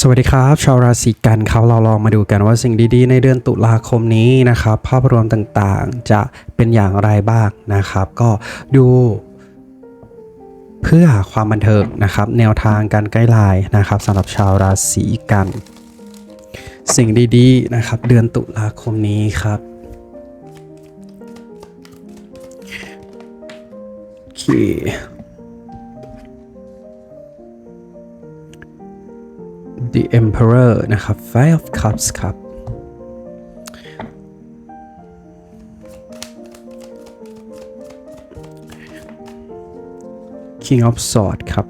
สวัสดีครับ ชาวราศีกันครับเราลองมาดูกันว่าสิ่งดีๆ ในเดือนตุลาคมนี้นะครับ ภาพรวมต่างๆจะเป็นอย่างไรบ้างนะครับ ก็ดูเพื่อความบันเทิงนะครับ แนวทางการไกด์ไลน์นะครับสำหรับชาวราศีกัน สิ่งดีๆนะครับ เดือนตุลาคมนี้ครับโอเค The Emperor นะครับ Five of Cups ครับ King of Swords ครับ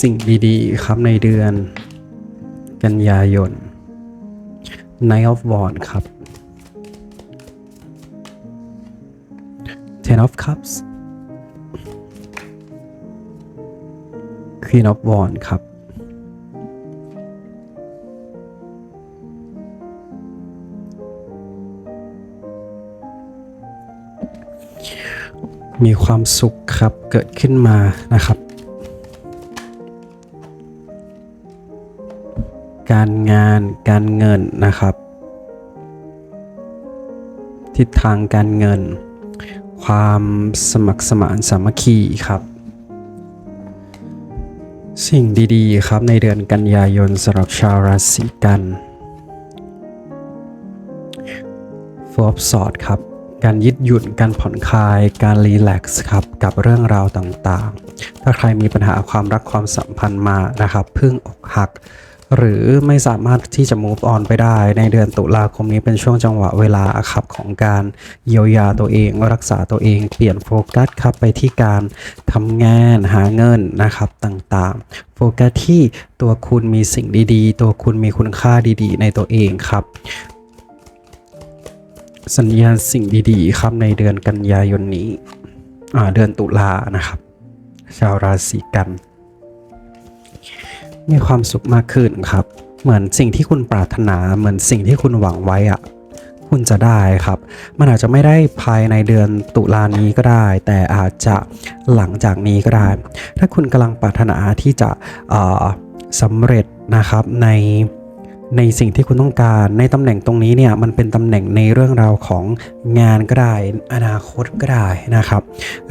สิ่งดีๆ ครับในเดือน กันยายน Knight of Wands ครับ Ten of Cups Queen of Wands ครับ มีความสุขครับเกิดขึ้นมานะครับ การงานการเงินนะครับ ทิศทางการเงิน ความสมัครสมานสามัคคีครับ สิ่งดีๆครับในเดือนกันยายนสำหรับชาวราศีกันฟอบสอดครับการยืดหยุ่น การผ่อนคลาย การรีแลกซ์ครับกับเรื่องราวต่างๆ ถ้าใครมีปัญหาความรักความสัมพันธ์มานะครับพิ่งอกหัก หรือไม่สามารถที่จะ move on ไปได้ ในเดือนตุลาคมนี้เป็นช่วงจังหวะเวลาครับของการเยียวยาตัวเอง รักษาตัวเอง เปลี่ยนโฟกัสครับไปที่การทำงานหาเงินนะครับต่างๆ โฟกัสที่ตัวคุณมีสิ่งดีๆ ตัวคุณมีคุณค่าดีๆ ในตัวเองครับสัญญาณสิ่งดีๆครับในเดือนกันยายนนี้เดือนตุลานะครับ ชาวราศีกัน มีความสุขมากขึ้นครับ เหมือนสิ่งที่คุณปรารถนาเหมือนสิ่งที่คุณหวังไว้อะคุณจะได้ครับ มันอาจจะไม่ได้ภายในเดือนตุลานี้ก็ได้ แต่อาจจะหลังจากนี้ก็ได้ ถ้าคุณกำลังปรารถนาที่จะอ่อสำเร็จนะครับในในสิ่งที่คุณต้องการในตำแหน่งตรงนี้เนี่ยมันเป็นตำแหน่งในเรื่องราวของงานก็ได้อนาคตก็ได้นะครับ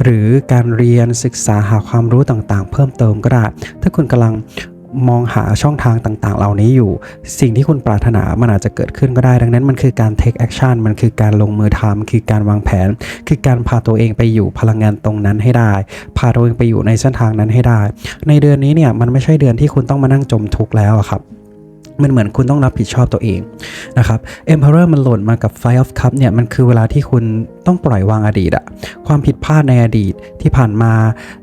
หรือการเรียนศึกษาหาความรู้ต่างๆ เพิ่มเติมก็ได้ ถ้าคุณกำลัง มองหาช่องทางต่าง ๆ เหล่านี้อยู่ สิ่งที่คุณปรารถนามันอาจจะเกิดขึ้นก็ได้ ดังนั้นมันคือการ take action มันคือการลงมือทำคือการวางแผน คือการพาตัวเองไปอยู่พลังงานตรงนั้นให้ได้ พาตัวเองไปอยู่ในเส้นทางนั้นให้ได้ ในเดือนนี้เนี่ยมันไม่ใช่เดือนที่คุณต้องมานั่งจมทุกข์แล้วครับ มันเหมือนคุณต้องรับผิดชอบตัวเองนะครับ Emperor มันหล่นมากับ Five of Cup เนี่ยมันคือเวลาที่คุณต้องปล่อยวางอดีตอะความผิดพลาดในอดีตที่ผ่านมา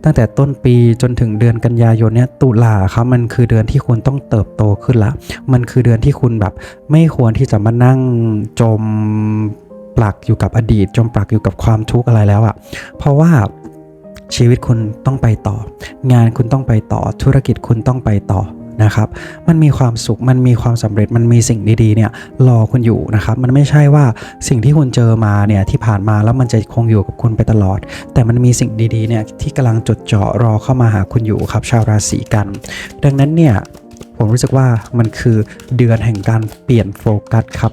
ตั้งแต่ต้นปีจนถึงเดือนกันยายนเนี่ยตุลาครับมันคือเดือนที่คุณต้องเติบโตขึ้นละ มันคือเดือนที่คุณแบบ ไม่ควรที่จะมานั่งจมปลักอยู่กับอดีต จมปลักอยู่กับความทุกข์อะไรแล้วอะเพราะว่าชีวิตคุณต้องไปต่อ งานคุณต้องไปต่อธุรกิจคุณต้องไปต่อ นะครับ มันมีความสุข มันมีความสำเร็จ มันมีสิ่งดีๆเนี่ยรอคุณอยู่นะครับ มันไม่ใช่ว่าสิ่งที่คุณเจอมาเนี่ยที่ผ่านมาแล้วมันจะคงอยู่กับคุณไปตลอด แต่มันมีสิ่งดีๆเนี่ยที่กำลังจดจ่อรอเข้ามาหาคุณอยู่ครับ ชาวราศีกัน ดังนั้นเนี่ยผมรู้สึกว่ามันคือเดือนแห่งการเปลี่ยนโฟกัสครับ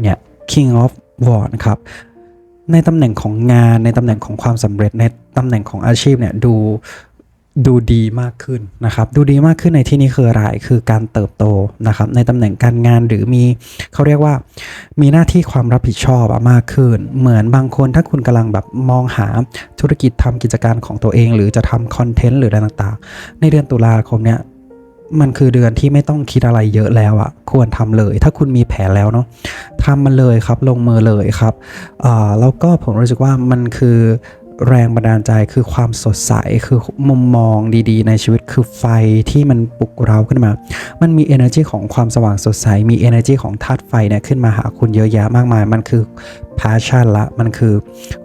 เนี่ย King of w a r นะครับ ในตำแหน่งของงานในตำแหน่งของความสำเร็จในตำแหน่งของอาชีพเนี่ยดู ดูดีมากขึ้นนะครับ ดูดีมากขึ้นในที่นี้คืออะไรคือการเติบโตนะครับ ในตำแหน่งการงานหรือมีเขาเรียกว่า มีหน้าที่ความรับผิดชอบอะมากขึ้น เหมือนบางคนถ้าคุณกำลังแบบมองหาธุรกิจทำกิจการของตัวเอง หรือจะทำคอนเทนต์หรืออะไรต่างๆ ในเดือนตุลาคมเนี่ยมันคือเดือนที่ไม่ต้องคิดอะไรเยอะแล้วอะควรทำเลย ถ้าคุณมีแผนแล้วเนาะทำมันเลยครับลงมือเลยครับอ่าแล้วก็ผมรู้สึกว่ามันคือ แรงบันดาลใจคือความสดใสคือมุมมองดีๆ ในชีวิตคือไฟที่มันปลุกเราขึ้นมา มันมี energy ของความสว่างสดใส มี energy ของธาตุไฟเนี่ยขึ้นมาหาคุณเยอะแยะมากมาย มันคือ passion ละ มันคือ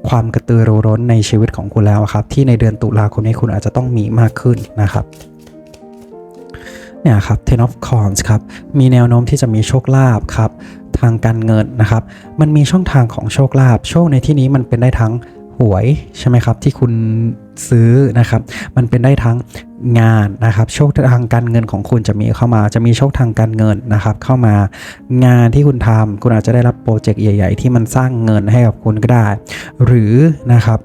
ความกระตือรือร้นในชีวิตของคุณแล้วครับ ที่ในเดือนตุลาคมนี้คุณอาจจะต้องมีมากขึ้นนะครับเนี่ยครับ Ten of Coins ครับ มีแนวโน้มที่จะมีโชคลาภครับ ทางการเงินนะครับ มันมีช่องทางของโชคลาภ โชคในที่นี้มันเป็นได้ทั้ง หวยใช่ไหมครับ ที่คุณซื้อนะครับ มันเป็นได้ทั้งงานนะครับโชคทางการเงินของคุณจะมีเข้ามาจะมีโชคทางการเงินนะครับ เข้ามางานที่คุณทำคุณอาจจะได้รับโปรเจกต์ใหญ่ ๆ ที่มันสร้างเงินให้กับคุณก็ได้ หรือนะครับ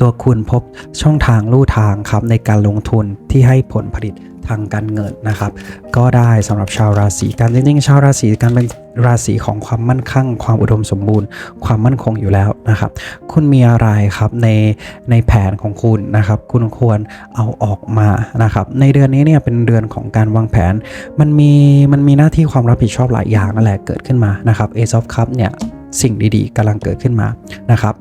ตัวคุณพบช่องทางลู่ทางครับในการลงทุนที่ให้ผลผลิต ทางการเงินนะครับ ก็ได้สำหรับชาวราศีกันจริงๆชาวราศีกันเป็นราศีของความมั่นคงความอุดมสมบูรณ์ ความมั่นคงอยู่แล้วนะครับ คุณมีอะไรครับในในแผนของคุณนะครับ คุณควรเอาออกมานะครับ ในเดือนนี้เนี่ยเป็นเดือนของการวางแผน มันมีมันมีหน้าที่ความรับผิดชอบหลายอย่างนั่นแหละเกิดขึ้นมานะครับ Ace of Cup เนี่ยสิ่งดีๆกำลังเกิดขึ้นมานะครับ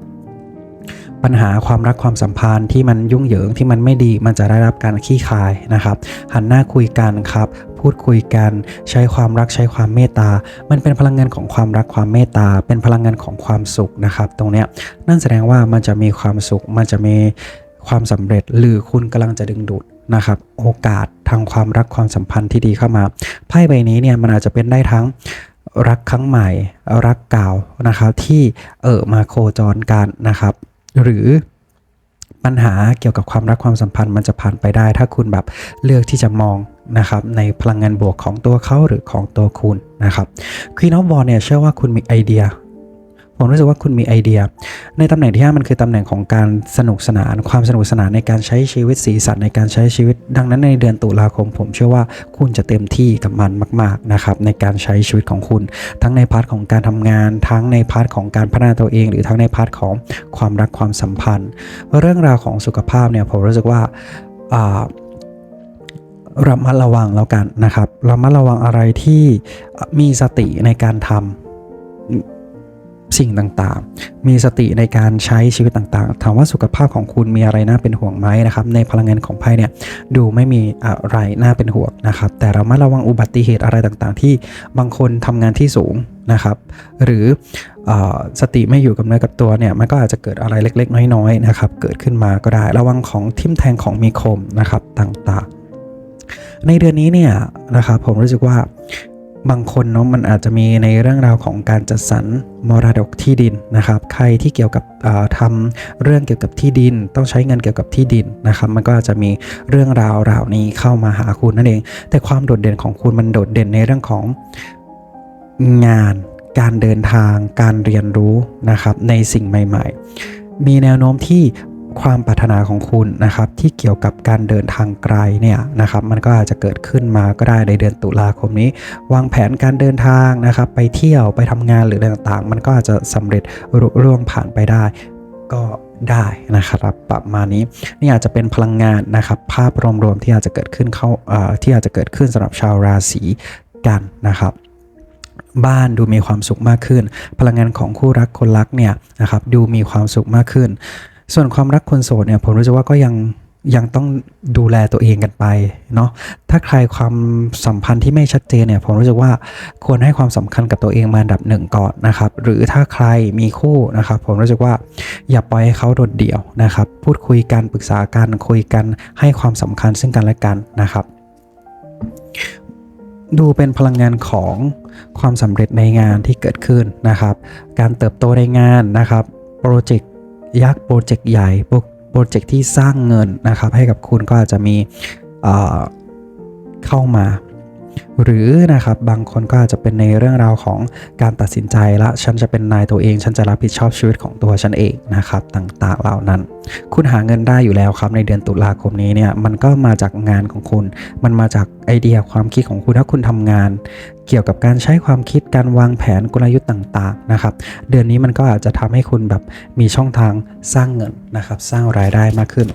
ปัญหาความรักความสัมพันธ์ที่มันยุ่งเหยิงที่มันไม่ดีมันจะได้รับการขี้คายนะครับ หันหน้าคุยกันครับพูดคุยกันใช้ความรักใช้ความเมตตา มันเป็นพลังงานของความรักความเมตตา เป็นพลังงานของความสุขนะครับ ตรงเนี้ยนั่นแสดงว่ามันจะมีความสุข มันจะมีความสำเร็จ หรือคุณกำลังจะดึงดูดนะครับ โอกาสทางความรักความสัมพันธ์ที่ดีเข้ามาไพ่ใบนี้เนี่ยมันอาจจะเป็นได้ทั้งรักครั้งใหม่ รักเก่านะครับที่เออมาโคจรกันนะครับ หรือปัญหาเกี่ยวกับความรักความสัมพันธ์มันจะผ่านไปได้ ถ้าคุณแบบเลือกที่จะมองนะครับในพลังงานบวกของตัวเขาหรือของตัวคุณนะครับ Queen of Wands เนี่ยเชื่อว่าคุณมีไอเดีย ผมรู้สึกว่าคุณมีไอเดีย ในตำแหน่งที่5มันคือตำแหน่งของการสนุกสนาน ความสนุกสนานในการใช้ชีวิตสีสันในการใช้ชีวิต ดังนั้นในเดือนตุลาคม ผมเชื่อว่าคุณจะเต็มที่กับมันมากๆนะครับในการใช้ชีวิตของคุณ ทั้งในพาร์ทของการทำงาน ทั้งในพาร์ทของการพัฒนาตัวเอง หรือทั้งในพาร์ทของความรักความสัมพันธ์ เรื่องราวของสุขภาพเนี่ยผมรู้สึกว่าอ่าระมัดระวังแล้วกันนะครับระมัดระวังอะไรที่มีสติในการทำ สิ่งต่างๆ มีสติในการใช้ชีวิตต่างๆ ถามว่าสุขภาพของคุณมีอะไรน่าเป็นห่วงไหมนะครับในพลังงานของไพ่เนี่ยดูไม่มีอะไรน่าเป็นห่วงนะครับ แต่เรามาระวังอุบัติเหตุอะไรต่างๆ ที่บางคนทำงานที่สูงนะครับ หรือเออสติไม่อยู่กับเนื้อกับตัวเนี่ยมันก็อาจจะเกิดอะไรเล็ก ๆ น้อยๆนะครับเกิดขึ้นมาก็ได้ ระวังของทิ่มแทงของมีคมนะครับต่างๆ ในเดือนนี้เนี่ยนะครับผมรู้สึกว่า บางคนเนาะมันอาจจะมีในเรื่องราวของการจัดสรรมรดกที่ดินนะครับ ใครที่เกี่ยวกับอ่าทำเรื่องเกี่ยวกับที่ดิน ต้องใช้เงินเกี่ยวกับที่ดินนะครับ มันก็อาจจะมีเรื่องราวราวนี้เข้ามาหาคุณนั่นเอง แต่ความโดดเด่นของคุณมันโดดเด่นในเรื่องของงาน การเดินทาง การเรียนรู้นะครับในสิ่งใหม่ ๆ มีแนวโน้มที่ ความปรารถนาของคุณนะครับที่เกี่ยวกับการเดินทางไกลเนี่ยนะครับมันก็อาจจะเกิดขึ้นมาก็ได้ในเดือนตุลาคมนี้ วางแผนการเดินทางนะครับไปเที่ยวไปทำงานหรืออะไรต่างๆ มันก็อาจจะสำเร็จรุร่วงผ่านไปได้ ก็ได้นะครับประมาณนี้นี่อาจจะเป็นพลังงานนะครับภาพรวมๆที่อาจจะเกิดขึ้นเข้าที่อาจจะเกิดขึ้นสำหรับชาวราศีกันนะครับบ้านดูมีความสุขมากขึ้น พลังงานของคู่รักคนรักเนี่ยนะครับดูมีความสุขมากขึ้น ส่วนความรักคนโสดเนี่ยผมรู้สึกว่าก็ยังยังต้องดูแลตัวเองกันไปเนาะถ้าใครความสัมพันธ์ที่ไม่ชัดเจนเนี่ยผมรู้สึกว่าควรให้ความสำคัญกับตัวเองมาอันดับหนึ่งก่อนนะครับ หรือถ้าใครมีคู่นะครับ ผมรู้สึกว่าอย่าปล่อยให้เขาโดดเดี่ยวนะครับ พูดคุยกันปรึกษากันคุยกันให้ความสำคัญซึ่งกันและกันนะครับ ดูเป็นพลังงานของความสำเร็จในงานที่เกิดขึ้นนะครับ การเติบโตในงานนะครับโปรเจกต์ ยักษ์โปรเจกต์ใหญ่โปรโปรเจกต์ที่สร้างเงินนะครับ ให้กับคุณก็อาจจะมีเอ่อเข้ามา หรือนะครับบางคนก็อาจจะเป็นในเรื่องราวของการตัดสินใจละฉันจะเป็นนายตัวเอง ฉันจะรับผิดชอบชีวิตของตัวฉันเองนะครับต่างๆเหล่านั้น คุณหาเงินได้อยู่แล้วครับในเดือนตุลาคมนี้เนี่ยมันก็มาจากงานของคุณ มันมาจากไอเดียความคิดของคุณถ้าคุณทำงาน เกี่ยวกับการใช้ความคิดการวางแผนกลยุทธ์ต่างๆนะครับเดือนนี้มันก็อาจจะทำให้คุณแบบมีช่องทางสร้างเงินนะครับสร้างรายได้มากขึ้น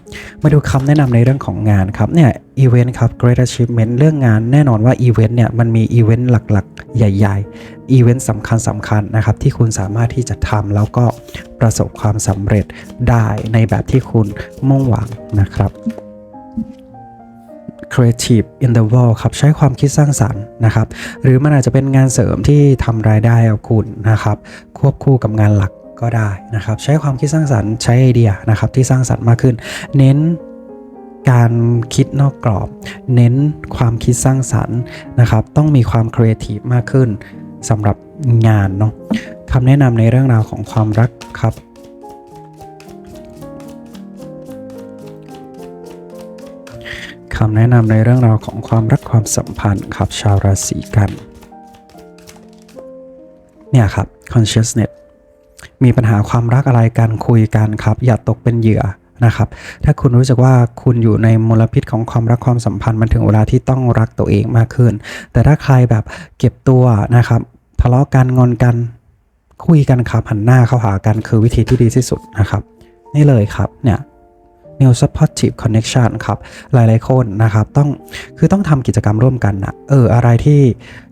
มาดูคำแนะนำในเรื่องของงานครับเนี่ยอีเวนต์ครับ Great Achievement เรื่องงานแน่นอนว่าอีเวนต์เนี่ยมันมีอีเวนต์หลักๆ ใหญ่ๆ อีเวนต์สำคัญสำคัญนะครับที่คุณสามารถที่จะทำแล้วก็ประสบความสำเร็จได้ในแบบที่คุณมุ่งหวังนะครับ Creative in the world ครับใช้ความคิดสร้างสรรค์นะครับ หรือมันอาจจะเป็นงานเสริมที่ทำรายได้เอาคุณนะครับ ควบคู่กับงานหลักก็ได้นะครับ ใช้ความคิดสร้างสรรค์ใช้ไอเดียนะครับที่สร้างสรรค์มากขึ้น เน้น การคิดนอกกรอบ เน้นความคิดสร้างสรรค์นะครับ ต้องมีความครีเอทีฟมากขึ้นสำหรับงานเนาะคำแนะนำในเรื่องราวของความรักครับ คำแนะนำในเรื่องราวของความรักความสัมพันธ์ครับ ชาวราศีกัน เนี่ยครับ consciousness มีปัญหาความรักอะไรการคุยกันครับ อย่าตกเป็นเหยื่อ นะครับ ถ้าคุณรู้สึกว่าคุณอยู่ในมลพิษของความรักความสัมพันธ์มันถึงเวลาที่ต้องรักตัวเองมากขึ้น แต่ถ้าใครแบบเก็บตัวนะครับทะเลาะกันงอนกันคุยกันครับหันหน้าเข้าหากันคือวิธีที่ดีที่สุดนะครับ นี่เลยครับเนี่ย New Supportive Connection ครับ หลายๆคนนะครับ ต้องคือต้องทำกิจกรรมร่วมกันนะเออ อะไรที่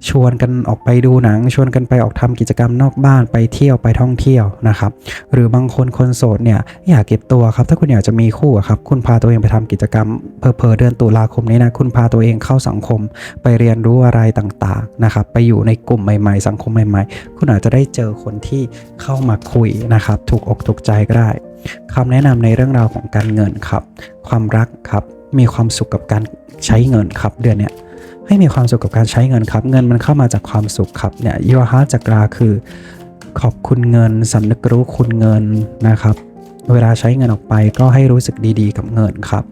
ชวนกันออกไปดูหนัง ชวนกันไปออกทำกิจกรรมนอกบ้านไปเที่ยวไปท่องเที่ยวนะครับ หรือบางคนคนโสดเนี่ยอยากเก็บตัวครับ ถ้าคุณอยากจะมีคู่ครับคุณพาตัวเองไปทำกิจกรรมเพอเดือนตุลาคมนี้นะคุณพาตัวเองเข้าสังคม ไปเรียนรู้อะไรต่างๆนะครับ ไปอยู่ในกลุ่มใหม่ ๆ สังคมใหม่ ๆ คุณอาจจะได้เจอคนที่เข้ามาคุยนะครับ ถูกอกถูกใจก็ได้ คำแนะนำในเรื่องราวของการเงินครับ ความรักครับ มีความสุขกับการใช้เงินครับ เดือนเนี้ยให้มีความสุขกับการใช้เงินครับ เงินมันเข้ามาจากความสุขครับเนี่ยยูฮาจักราคือ ขอบคุณเงินสำนึกรู้คุณเงินนะครับ เวลาใช้เงินออกไปก็ให้รู้สึกดีๆ กับเงินครับ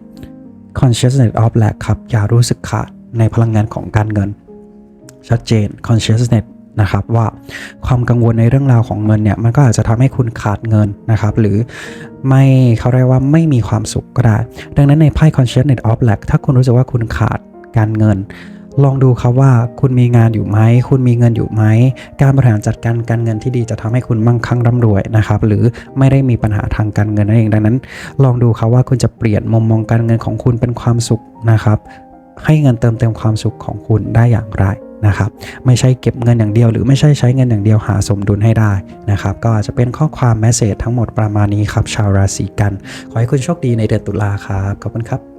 consciousness of lack ครับ อย่ารู้สึกขาดในพลังงานของการเงิน ชัดเจน consciousness นะครับว่าความกังวลในเรื่องราวของเงินเนี่ยมันก็อาจจะทำให้คุณขาดเงินนะครับ หรือไม่เขาเรียกว่าไม่มีความสุขก็ได้ ดังนั้นในไพ่ consciousness of lack ถ้าคุณรู้สึกว่าคุณขาดการเงิน ลองดูครับว่าคุณมีงานอยู่ไหม คุณมีเงินอยู่ไหม การบริหารจัดการการเงินที่ดีจะทำให้คุณมั่งคั่งร่ำรวยนะครับ หรือไม่ได้มีปัญหาทางการเงินนั่นเองดังนั้น ลองดูครับว่าคุณจะเปลี่ยนมุมมองการเงินของคุณเป็นความสุขนะครับ ให้เงินเติมเต็มความสุขของคุณได้อย่างไร นะครับไม่ใช่เก็บเงินอย่างเดียว หรือไม่ใช่ใช้เงินอย่างเดียวหาสมดุลให้ได้นะครับก็อาจจะเป็นข้อความแมสเซจทั้งหมดประมาณนี้ครับ ชาวราศีกัน ขอให้คุณโชคดีในเดือนตุลาครับขอบคุณครับ